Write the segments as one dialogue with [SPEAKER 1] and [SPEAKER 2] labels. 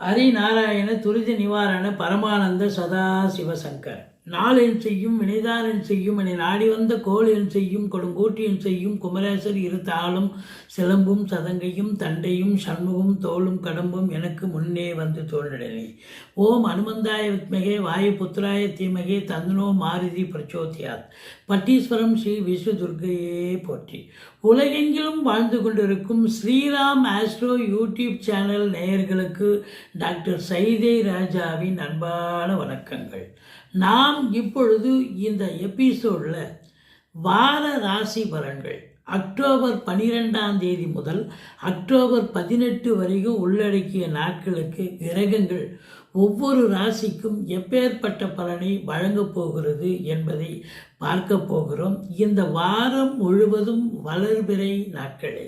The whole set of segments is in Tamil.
[SPEAKER 1] ஹரிநாராயண துரித நிவாரண பரமானந்த சதாசிவசங்கர் நாளென் செய்யும் வினைதாரன் செய்யும் என நாடி வந்த கோளென் செய்யும் கொடுங்கூட்டியன் செய்யும் குமரேசர் இரு தாளும் சிலம்பும் சதங்கையும் தண்டையும் சண்முகம் தோளும் கடம்பும் எனக்கு முன்னே வந்து தோன்றினே ஓம் அனுமந்தாய வித்மகே வாயு புத்திராய தீமகே தந்தனோ மாருதி பிரச்சோதியாத். பட்டீஸ்வரம் ஸ்ரீ விஸ்வதுர்கையே போற்றி. உலகெங்கிலும் வாழ்ந்து கொண்டிருக்கும் ஸ்ரீராம் ஆஸ்ட்ரோ யூடியூப் சேனல் நேயர்களுக்கு டாக்டர் சைதே ராஜாவின் அன்பான வணக்கங்கள். நாம் இப்பொழுது இந்த எபிசோடில் வார ராசி பலன்கள். அக்டோபர் பனிரெண்டாம் தேதி முதல் அக்டோபர் பதினெட்டு வரைக்கும் உள்ளடக்கிய நாட்களுக்கு கிரகங்கள் ஒவ்வொரு ராசிக்கும் எப்பேற்பட்ட பலனை வழங்கப் போகிறது என்பதை பார்க்க போகிறோம். இந்த வாரம் முழுவதும் வளர்பிறை நாட்களே.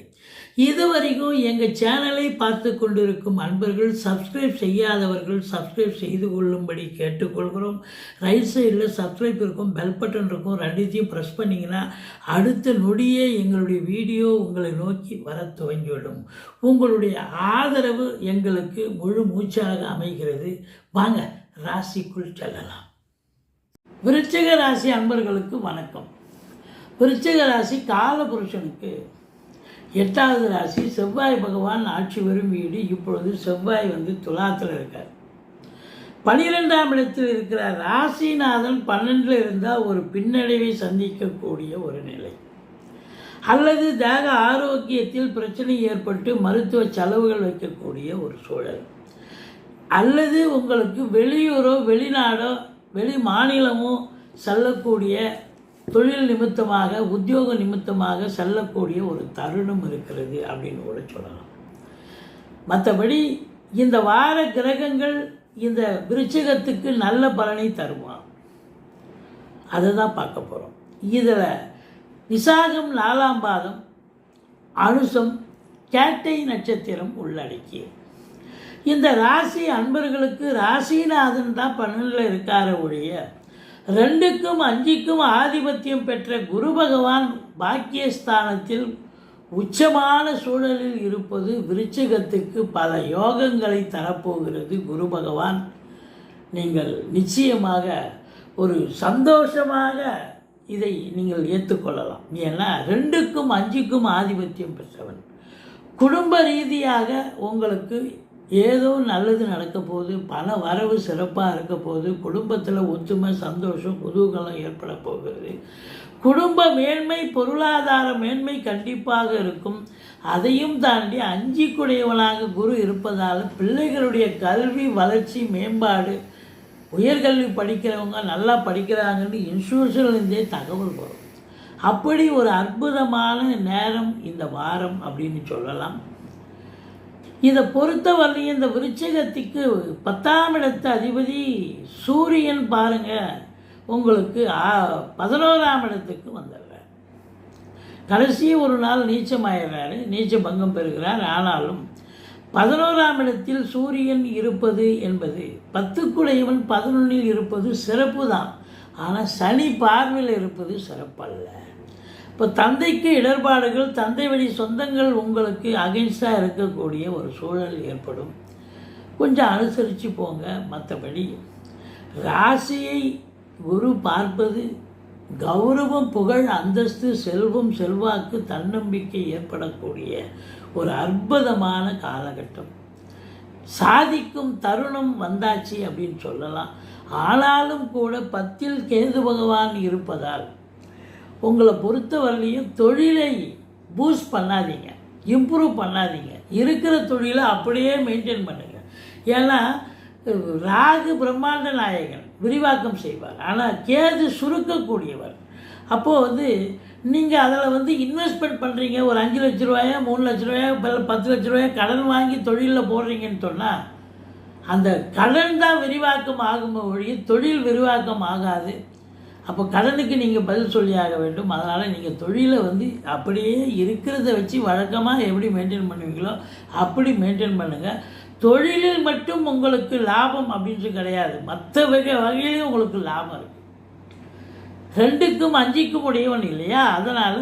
[SPEAKER 1] இதுவரைக்கும் எங்கள் சேனலை பார்த்து கொண்டிருக்கும் அன்பர்கள் சப்ஸ்கிரைப் செய்யாதவர்கள் சப்ஸ்கிரைப் செய்து கொள்ளும்படி கேட்டுக்கொள்கிறோம். ரைட் சைடில் சப்ஸ்கிரைப் இருக்கும் பெல் பட்டன் இருக்கும் ரெண்டுத்தையும் ப்ரெஸ் பண்ணிங்கன்னா அடுத்த நொடியே எங்களுடைய வீடியோ உங்களை நோக்கி வர துவங்கிவிடும். உங்களுடைய ஆதரவு எங்களுக்கு முழு மூச்சாக அமைகிறது. வாங்க ராசிக்குள் செல்லலாம். விருச்சிக ராசி அன்பர்களுக்கு வணக்கம். விருச்சிக ராசி காலபுருஷனுக்கு எட்டாவது ராசி செவ்வாய் பகவான் ஆட்சி வரும் வீடு இப்பொழுது செவ்வாய் வந்து துலாத்தில் இருக்கார். பனிரெண்டாம் இடத்தில் இருக்கிற ராசிநாதன் பன்னெண்டில் இருந்தால் ஒரு பின்னடைவை சந்திக்கக்கூடிய ஒரு நிலை. அல்லது தேக ஆரோக்கியத்தில் பிரச்சனை ஏற்பட்டு மருத்துவ செலவுகள் வைக்கக்கூடிய ஒரு சூழல். அல்லது உங்களுக்கு வெளியூரோ வெளிநாடோ வெளி மாநிலமும் செல்லக்கூடிய தொழில் நிமித்தமாக உத்தியோக நிமித்தமாக செல்லக்கூடிய ஒரு தருணம் இருக்கிறது அப்படின்னு கூட சொல்லலாம். மற்றபடி இந்த வார கிரகங்கள் இந்த விருச்சகத்துக்கு நல்ல பலனை தருவான் அதை தான் பார்க்க போகிறோம் இதில் விசாகம் நாலாம் பாதம் அனுசம் கேட்டை நட்சத்திரம் உள்ளடக்கியது. இந்த ராசி அன்பர்களுக்கு ராசிநாதன் தான் பன்னெண்டில் இருக்கார ஒழிய ரெண்டுக்கும் அஞ்சுக்கும் ஆதிபத்தியம் பெற்ற குரு பகவான் பாக்கியஸ்தானத்தில் உச்சமான சூழலில் இருப்பது விருச்சகத்துக்கு பல யோகங்களை தரப்போகிறது குரு பகவான். நீங்கள் நிச்சயமாக ஒரு சந்தோஷமாக இதை நீங்கள் ஏற்றுக்கொள்ளலாம். ஏன்னா ரெண்டுக்கும் அஞ்சுக்கும் ஆதிபத்தியம் பெற்றவன். குடும்ப ரீதியாக உங்களுக்கு ஏதோ நல்லது நடக்க போகுது பண வரவு சிறப்பாக இருக்க போகுது குடும்பத்தில் ஒற்றுமை சந்தோஷம் குதூகலம் ஏற்பட போகிறது. குடும்ப மேன்மை பொருளாதார மேன்மை கண்டிப்பாக இருக்கும். அதையும் தாண்டி அஞ்சிக்குடையவனாக குரு இருப்பதால் பிள்ளைகளுடைய கல்வி வளர்ச்சி மேம்பாடு உயர்கல்வி படிக்கிறவங்க நல்லா படிக்கிறாங்கன்னு இன்ஸ்டியூஷன்லேருந்தே தகவல் வரும். அப்படி ஒரு அற்புதமான நேரம் இந்த வாரம் அப்படின்னு சொல்லலாம். இதை பொறுத்தவரையும் இந்த விருச்சகத்துக்கு பத்தாம் இடத்து அதிபதி சூரியன் பாருங்க உங்களுக்கு பதினோராம் இடத்துக்கு வந்துடுறார். கடைசி ஒரு நாள் நீச்சமாயிடுறாரு நீச்ச பங்கம் பெறுகிறார். ஆனாலும் பதினோராம் இடத்தில் சூரியன் இருப்பது என்பது பத்துக்குடையவன் பதினொன்றில் இருப்பது சிறப்பு தான் ஆனால் சனி பார்வையில் இருப்பது சிறப்பல்ல. இப்போ தந்தைக்கு இடர்பாடுகள் தந்தை வழி சொந்தங்கள் உங்களுக்கு அகைன்ஸ்டாக இருக்கக்கூடிய ஒரு சூழல் ஏற்படும். கொஞ்சம் அனுசரித்து போங்க மற்றபடி ராசியை குரு பார்ப்பது கௌரவம் புகழ் அந்தஸ்து செல்வம் செல்வாக்கு தன்னம்பிக்கை ஏற்படக்கூடிய ஒரு அற்புதமான காலகட்டம். சாதிக்கும் தருணம் வந்தாச்சு அப்படின்னு சொல்லலாம். ஆனாலும் கூட பத்தில் கேது பகவான் இருப்பதால் உங்களை பொறுத்தவரையிலையும் தொழிலை பூஸ்ட் பண்ணாதீங்க இம்ப்ரூவ் பண்ணாதீங்க. இருக்கிற தொழிலை அப்படியே மெயின்டைன் பண்ணுங்கள் ஏன்னா ராகு பிரம்மாண்ட நாயகன் விரிவாக்கம் செய்வார். ஆனால் கேது சுருக்கக்கூடியவர். அப்போது வந்து நீங்கள் அதில் வந்து இன்வெஸ்ட்மெண்ட் பண்ணுறீங்க ஒரு அஞ்சு லட்ச ரூபாயோ மூணு லட்ச ரூபாயோ பத்து லட்ச ரூபாயோ கடன் வாங்கி தொழிலில் போடுறீங்கன்னு சொன்னால் அந்த கடன் தான் விரிவாக்கம் ஆகும் ஒழிய தொழில் விரிவாக்கம் ஆகாது. அப்போ கடனுக்கு நீங்கள் பதில் சொல்லியாக வேண்டும். அதனால் நீங்கள் தொழிலை வந்து அப்படியே இருக்கிறத வச்சு வழக்கமாக எப்படி மெயின்டைன் பண்ணுவீங்களோ அப்படி மெயின்டைன் பண்ணுங்கள் தொழிலில் மட்டும் உங்களுக்கு லாபம் அப்படின்ட்டு கிடையாது. மற்ற வகை வகையிலையும் உங்களுக்கு லாபம் இருக்குது ரெண்டுக்கும் அஞ்சுக்கும் உடையவன் இல்லையா? அதனால்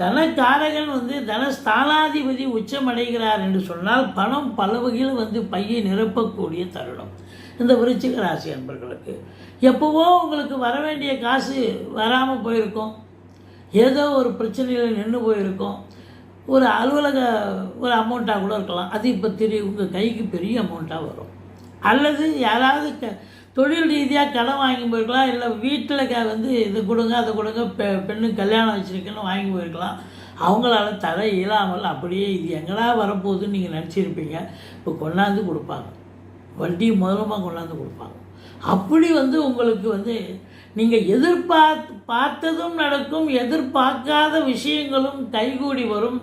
[SPEAKER 1] தனக்காரகன் வந்து தனஸ்தானாதிபதி உச்சமடைகிறார் என்று சொன்னால் பணம் பல வகையில் வந்து பையை நிரப்பக்கூடிய தருணம். இந்த விருச்சிக ராசி அன்பர்களுக்கு. எப்போவோ உங்களுக்கு வர வேண்டிய காசு வராமல் போயிருக்கும். ஏதோ ஒரு பிரச்சனையில் நின்று போயிருக்கும். ஒரு அலுவலக ஒரு அமௌண்ட்டாக கூட இருக்கலாம். அது இப்போ திடீர் உங்கள் கைக்கு பெரிய அமௌண்ட்டாக வரும். அல்லது யாராவது க தொழில் ரீதியாக கடன் வாங்கி போயிருக்கலாம். இல்லை வீட்டில் க வந்து இது கொடுங்க அதை கொடுங்க பெ பெண்ணுக்கு கல்யாணம் வச்சுருக்குன்னு வாங்கி போயிருக்கலாம். அவங்களால தர இயலாமல் அப்படியே இது எங்கடா வரப்போகுதுன்னு நீங்கள் நினச்சிருப்பீங்க. இப்போ கொண்டாந்து கொடுப்பாங்க. வண்டி முதலமாக கொண்டாந்து கொடுப்பாங்க. அப்படி வந்து உங்களுக்கு வந்து நீங்கள் எதிர்பார்த்து பார்த்ததும் நடக்கும் எதிர்பார்க்காத விஷயங்களும் கைகூடி வரும்.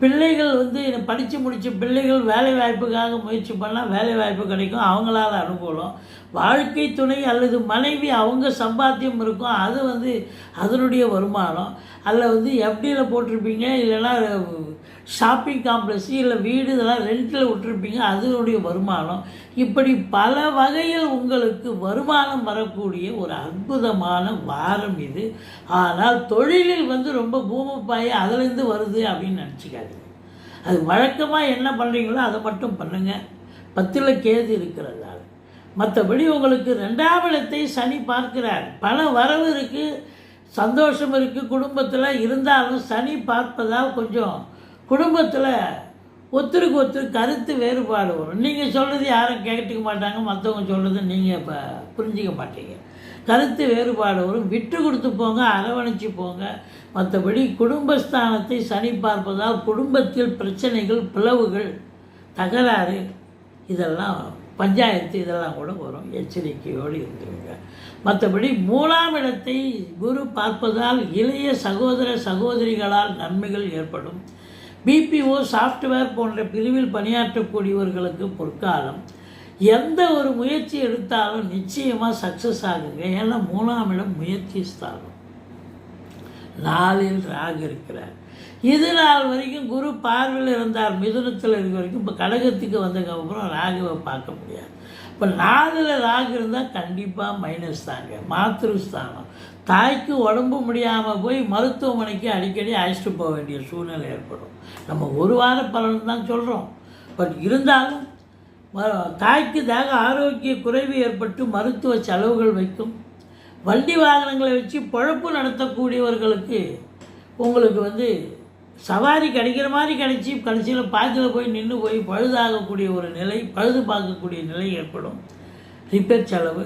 [SPEAKER 1] பிள்ளைகள் வந்து படித்து முடித்த பிள்ளைகள் வேலை வாய்ப்புக்காக முயற்சி பண்ணால் வேலை வாய்ப்பு கிடைக்கும். அவங்களால அனுகூலம். வாழ்க்கை துணை அல்லது மனைவி அவங்க சம்பாத்தியம் இருக்கும் அது வந்து அதனுடைய வருமானம். அதில் வந்து எஃப்டியில் போட்டிருப்பீங்க இல்லைன்னா ஷாப்பிங் காம்ப்ளெக்ஸ் இல்லை வீடு இதெல்லாம் ரெண்டில் விட்டுருப்பீங்க அதனுடைய வருமானம். இப்படி பல வகையில் உங்களுக்கு வருமானம் வரக்கூடிய ஒரு அற்புதமான வாரம் இது. ஆனால் தொழிலில் வந்து ரொம்ப பூமப்பாய் அதுலேருந்து வருது அப்படின்னு நினச்சிக்காதீங்க. அது வழக்கமாக என்ன பண்ணுறீங்களோ அதை மட்டும் பண்ணுங்கள் பத்தில் கேது இருக்கிறதால. மற்றபடி உங்களுக்கு ரெண்டாம் இடத்தை சனி பார்க்கிறார். பண வரவு இருக்குது சந்தோஷம் இருக்குது குடும்பத்தில் இருந்தாலும் சனி பார்ப்பதால் கொஞ்சம் குடும்பத்தில் ஒருத்தருக்கு ஒருத்தர் கருத்து வேறுபாடு வரும். நீங்கள் சொல்கிறது யாரும் கேட்டுக்க மாட்டாங்க மற்றவங்க சொல்கிறது நீங்கள் இப்போ புரிஞ்சிக்க மாட்டீங்க. கருத்து வேறுபாடு வரும். விட்டு கொடுத்து போங்க அரவணைச்சு போங்க. மற்றபடி குடும்பஸ்தானத்தை சனி பார்ப்பதால் குடும்பத்தில் பிரச்சனைகள் பிளவுகள் தகராறு இதெல்லாம் பஞ்சாயத்து இதெல்லாம் கூட வரும். எச்சரிக்கையோடு இருந்துருங்க மற்றபடி மூலாம் இடத்தை குரு பார்ப்பதால் இளைய சகோதர சகோதரிகளால் நன்மைகள் ஏற்படும். பிபிஓ சாஃப்ட்வேர் போன்ற பிரிவில் பணியாற்றக்கூடியவர்களுக்கு பொற்காலம். எந்த ஒரு முயற்சி எடுத்தாலும் நிச்சயமாக சக்ஸஸ் ஆகுங்க. ஏன்னா மூணாம் இடம் முயற்சி ஸ்தானம். நாளில் ராகு இருக்கிறார். இது நாள் வரைக்கும் குரு பார்வையில் இருந்தார். மிதுனத்தில் இருக்க வரைக்கும் இப்போ கடகத்துக்கு வந்ததுக்கப்புறம் ராகுவை பார்க்க முடியாது. இப்போ நாலில் ராகு இருந்தால் கண்டிப்பாக மைனஸ் தாங்க. மாத்திருஸ்தானம் தாய்க்கு உடம்பு முடியாமல் போய் மருத்துவமனைக்கு அடிக்கடி அழைச்சிட்டு போக வேண்டிய சூழ்நிலை ஏற்படும். நம்ம ஒரு வார பலன் தான் சொல்கிறோம் பட் இருந்தாலும் ம- தாய்க்கு தேக ஆரோக்கிய குறைவு ஏற்பட்டு மருத்துவ செலவுகள் வைக்கும். வண்டி வாகனங்களை வச்சு பொழப்பு நடத்தக்கூடியவர்களுக்கு உங்களுக்கு வந்து சவாரி கிடைக்கிற மாதிரி கிடைச்சி கடைசியில் பாய்ச்சல் போய் நின்று போய் பழுதாகக்கூடிய ஒரு நிலை பழுது பார்க்கக்கூடிய நிலை ஏற்படும். ரிப்பேர் செலவு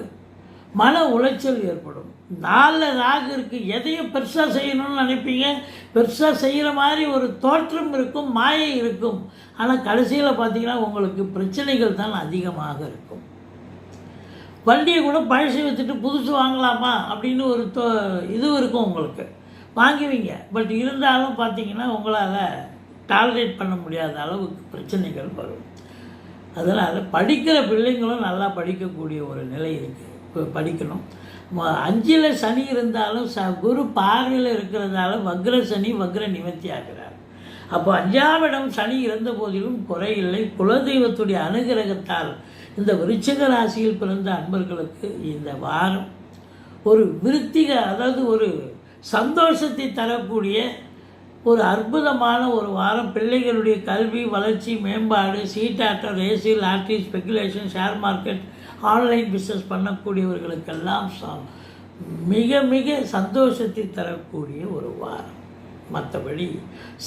[SPEAKER 1] மன உளைச்சல் ஏற்படும். நாளில் ராகு இருக்குது எதையும் பெருசாக செய்யணும்னு நினைப்பீங்க. பெருசாக செய்கிற மாதிரி ஒரு தோற்றம் இருக்கும் மாயை இருக்கும். ஆனால் கடைசியில் பார்த்தீங்கன்னா உங்களுக்கு பிரச்சனைகள் தான் அதிகமாக இருக்கும். வண்டியை கூட பழசு வச்சுட்டு புதுசு வாங்கலாமா அப்படின்னு ஒரு தோ இதுவும் இருக்கும் உங்களுக்கு. வாங்குவீங்க. பட் இருந்தாலும் பார்த்தீங்கன்னா உங்களால் டாலரேட் பண்ண முடியாத அளவுக்கு பிரச்சனைகள் வரும். அதனால் படிக்கிற பிள்ளைங்களும் நல்லா படிக்கக்கூடிய ஒரு நிலை இருக்குது படிக்கணும். அஞ்சில் சனி இருந்தாலும் ச குரு பார்வையில் இருக்கிறதால வக்ர சனி வக்ர நிவர்த்தி ஆகிறார். அப்போ அஞ்சாம் இடம் சனி இருந்த போதிலும் குறையில்லை. குலதெய்வத்துடைய அனுகிரகத்தால் இந்த விருச்சிக ராசியில் பிறந்த அன்பர்களுக்கு இந்த வாரம் ஒரு விருத்திக அதாவது ஒரு சந்தோஷத்தை தரக்கூடிய ஒரு அற்புதமான ஒரு வாரம். பிள்ளைகளுடைய கல்வி வளர்ச்சி மேம்பாடு சீட்டாட்டம் ரேசி lottery speculation share market online business பண்ணக்கூடியவர்களுக்கெல்லாம் மிக மிக சந்தோஷத்தை தரக்கூடிய ஒரு வாரம். மற்றபடி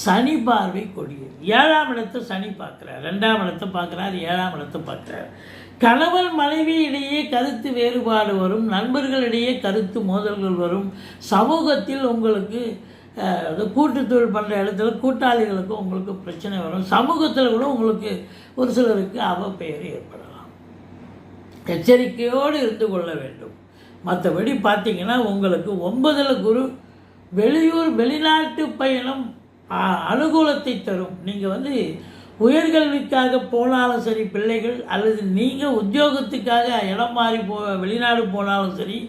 [SPEAKER 1] சனி பார்வை கொடியது ஏழாம் இடத்தை சனி பார்க்குறார். ரெண்டாம் இடத்தை பார்க்குறார் ஏழாம் இடத்தை பார்க்குறார். கணவன் மனைவியிடையே கருத்து வேறுபாடு வரும் நண்பர்களிடையே கருத்து மோதல்கள் வரும். சமூகத்தில் உங்களுக்கு கூட்டு தொழில் பண்ணுற இடத்துல கூட்டாளிகளுக்கும் உங்களுக்கு பிரச்சனை வரும். சமூகத்தில் கூட உங்களுக்கு ஒரு சிலருக்கு அவப்பெயர் ஏற்படலாம். எச்சரிக்கையோடு இருந்து கொள்ள வேண்டும். மற்றபடி பார்த்தீங்கன்னா உங்களுக்கு ஒன்பதில் குரு வெளியூர் வெளிநாட்டு பயணம் அனுகூலத்தை தரும். நீங்கள் வந்து உயர்கல்விக்காக போனாலும் சரி பிள்ளைகள் அல்லது நீங்கள் உத்தியோகத்துக்காக இடம் மாறி போ வெளிநாடு போனாலும் சரி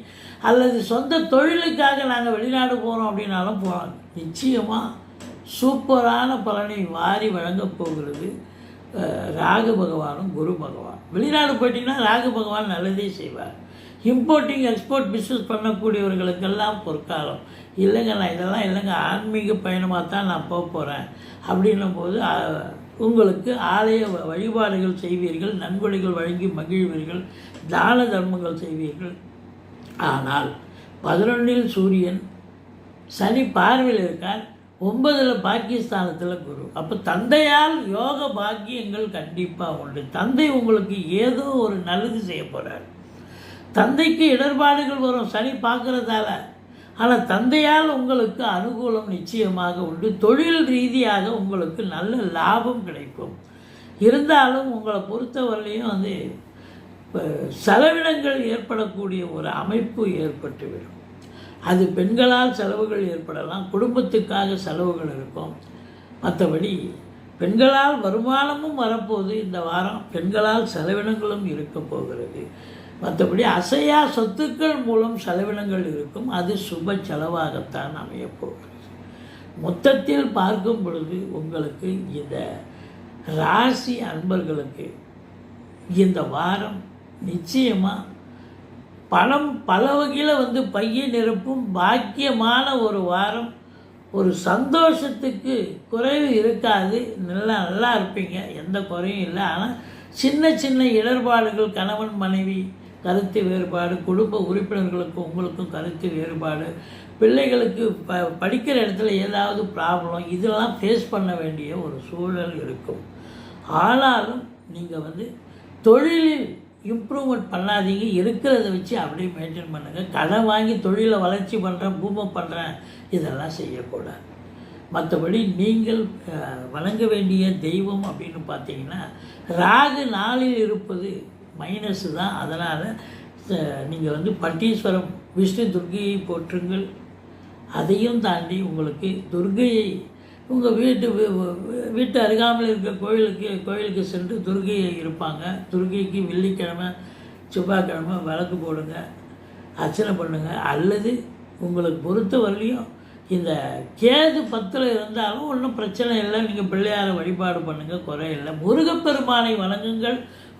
[SPEAKER 1] அல்லது சொந்த தொழிலுக்காக நாங்கள் வெளிநாடு போகிறோம் அப்படின்னாலும் போகலாம் நிச்சயமாக சூப்பரான பலனை வாரி வழங்கப் போகிறது ராகு பகவானும் குரு பகவான் வெளிநாடு போயிட்டீங்கன்னா ராகு பகவான் நல்லதே செய்வார். இம்போர்ட்டிங் எக்ஸ்போர்ட் பிஸ்னஸ் பண்ணக்கூடியவர்களுக்கெல்லாம் பொற்காலம். இல்லைங்க நான் இதெல்லாம் இல்லைங்க ஆன்மீக பயணமாக தான் நான் போக போகிறேன் அப்படின்னும் போது உங்களுக்கு ஆலய வ- வழிபாடுகள் செய்வீர்கள் நன்கொடைகள் வழங்கி மகிழ்வீர்கள் தான தர்மங்கள் செய்வீர்கள். ஆனால் பதினொன்றில் சூரியன் சனி பார்வையில் இருக்கார் ஒன்பதில் பாகிஸ்தானத்தில் குரு. அப்போ தந்தையால் யோக பாக்கியங்கள் கண்டிப்பாக உண்டு. தந்தை உங்களுக்கு ஏதோ ஒரு நல்லது செய்ய போகிறார் தந்தைக்கு இடர்பாடுகள் வரும். சனி பார்க்குறதால ஆனால் தந்தையால் உங்களுக்கு அனுகூலம் நிச்சயமாக உண்டு. தொழில் ரீதியாக உங்களுக்கு நல்ல லாபம் கிடைக்கும். இருந்தாலும் உங்களை பொறுத்தவரையிலையும் வந்து செலவினங்கள் ஏற்படக்கூடிய ஒரு அமைப்பு ஏற்பட்டுவிடும். அது பெண்களால் செலவுகள் ஏற்படலாம் குடும்பத்துக்காக செலவுகள் இருக்கும். மற்றபடி பெண்களால் வருமானமும் வரப்போகுது. இந்த வாரம் பெண்களால் செலவினங்களும் இருக்க போகிறது மற்றபடி அசையா சொத்துக்கள் மூலம் செலவினங்கள் இருக்கும். அது சுப செலவாகத்தான் அமையப்போகிறது மொத்தத்தில் பார்க்கும் பொழுது உங்களுக்கு இந்த ராசி அன்பர்களுக்கு இந்த வாரம் நிச்சயமாக பணம் பல வகையில் வந்து பைய நிரப்பும் பாக்கியமான ஒரு வாரம். ஒரு சந்தோஷத்துக்கு குறைவு இருக்காது. நல்லா நல்லா இருப்பீங்க. எந்த குறையும் இல்லை. ஆனால் சின்ன சின்ன இடர்பாடுகள் கணவன் மனைவி கருத்து வேறுபாடு குடும்ப உறுப்பினர்களுக்கும் உங்களுக்கும் கருத்து வேறுபாடு பிள்ளைகளுக்கு ப படிக்கிற இடத்துல ஏதாவது ப்ராப்ளம் இதெல்லாம் ஃபேஸ் பண்ண வேண்டிய ஒரு சூழல் இருக்கும். ஆனாலும் நீங்கள் வந்து தொழிலில் இம்ப்ரூவ்மெண்ட் பண்ணாதீங்க இருக்கிறத வச்சு அப்படியே மெயின்டைன் பண்ணுங்கள் கடன் வாங்கி தொழிலை வளர்ச்சி பண்ணுறேன் பூமை பண்ணுறேன் இதெல்லாம் செய்யக்கூடாது. மற்றபடி நீங்கள் வழங்க வணங்க வேண்டிய தெய்வம் அப்படின்னு பார்த்தீங்கன்னா ராகு நாளில் இருப்பது மைனஸ் தான். அதனால் நீங்கள் வந்து பட்டீஸ்வரம் விஷ்ணு துர்கையை போற்றுங்கள். அதையும் தாண்டி உங்களுக்கு துர்கையை உங்கள் வீட்டு வீட்டு அருகாமல் இருக்க கோயிலுக்கு கோயிலுக்கு சென்று துர்கையை இருப்பாங்க. துர்கைக்கு வெள்ளிக்கிழமை செவ்வாய்க்கிழமை விளக்கு போடுங்க அர்ச்சனை பண்ணுங்கள் அல்லது உங்களுக்கு பொறுத்த வரலையும் இந்த கேது பத்தில் இருந்தாலும் ஒன்றும் பிரச்சனை இல்லை. நீங்கள் பிள்ளையாரை வழிபாடு பண்ணுங்கள் குறையில்லை முருகப்பெருமானை வணங்குங்கள்.